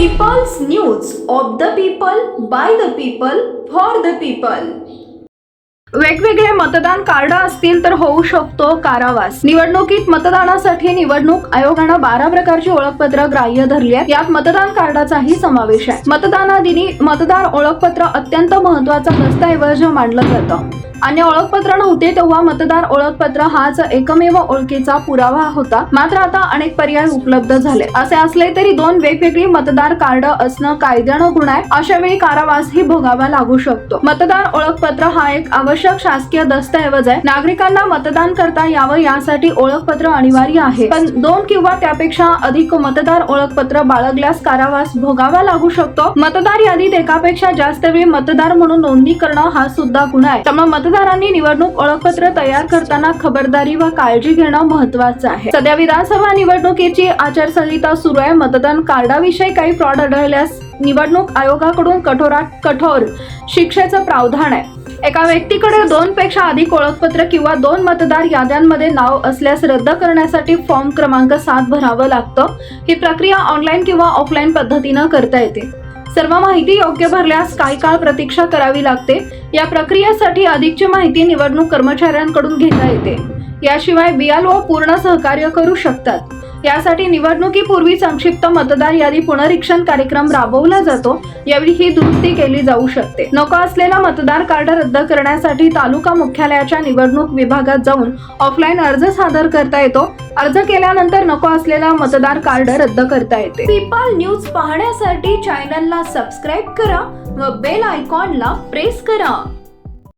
People's News of the People, by the People, for the People. वेगवेगळे मतदान card असतील तर होऊ शकतो कारावास. निवडणुकीत मतदानासाठी निवडणूक आयोगानं बारा प्रकारची ओळखपत्र ग्राह्य धरली आहेत यात मतदान कार्डाचाही समावेश आहे. मतदानादिनी मतदार ओळखपत्र अत्यंत महत्त्वाचा दस्तऐवज मानलं जातं. अन्य ओळखपत्र नव्हते तेव्हा मतदार ओळखपत्र हाच एकमेव ओळखीचा पुरावा होता. मात्र आता अनेक पर्याय उपलब्ध झाले. असे असले तरी दोन वेगवेगळी मतदार कार्ड असणं कायद्यानं गुन्हा आहे. अशा वेळी कारावासही भोगावा लागू शकतो. मतदार ओळखपत्र हा एक आवश्यक शासकीय दस्तऐवज आहे. नागरिकांना मतदान करता यावं यासाठी ओळखपत्र अनिवार्य आहे. पण दोन किंवा त्यापेक्षा अधिक मतदार ओळखपत्र बाळगल्यास कारावास भोगावा लागू शकतो. मतदार यादीत एकापेक्षा जास्त वेळ मतदार म्हणून नोंदणी करणं हा सुद्धा गुन्हा आहे. त्यामुळे मतदारांनी निवडणूक ओळखपत्र तयार करताना खबरदारी व काळजी घेणं महत्वाचं आहे. सध्या विधानसभा निवडणुकीची आचारसंहिता सुरू आहे. मतदान कार्डाविषयी काही फ्रॉड आढळल्यास निवडणूक आयोगाकडून कठोरात कठोर शिक्षेचं प्रावधान आहे. एका व्यक्तीकडे दोन पेक्षा अधिक ओळखपत्र किंवा दोन मतदार याद्यांमध्ये नाव असल्यास रद्द करण्यासाठी फॉर्म क्रमांक सात भरावं लागतं. ही प्रक्रिया ऑनलाईन किंवा ऑफलाईन पद्धतीनं करता येते. सर्व माहिती योग्य भरल्यास काही काळ प्रतीक्षा करावी लागते. या प्रक्रियेसाठी अधिकची माहिती निवडणूक कर्मचाऱ्यांकडून घेता येते. याशिवाय बियालो पूर्ण सहकार्य करू शकतात. यासाठी निवडणुकीपूर्वी संक्षिप्त मतदार यादी पुनरीक्षण कार्यक्रम राबवला जातो. यावेळी ही दुरुस्ती केली जाऊ शकते. नको असलेला मतदार कार्ड रद्द करण्यासाठी तालुका मुख्यालयाच्या निवडणूक विभागात जाऊन ऑफलाईन अर्ज सादर करता येतो. अर्ज केल्यानंतर नको असलेला मतदार कार्ड रद्द करता येते. पीपल न्यूज पाहण्यासाठी चॅनलला सबस्क्राईब करा व बेल आयकॉनला प्रेस करा.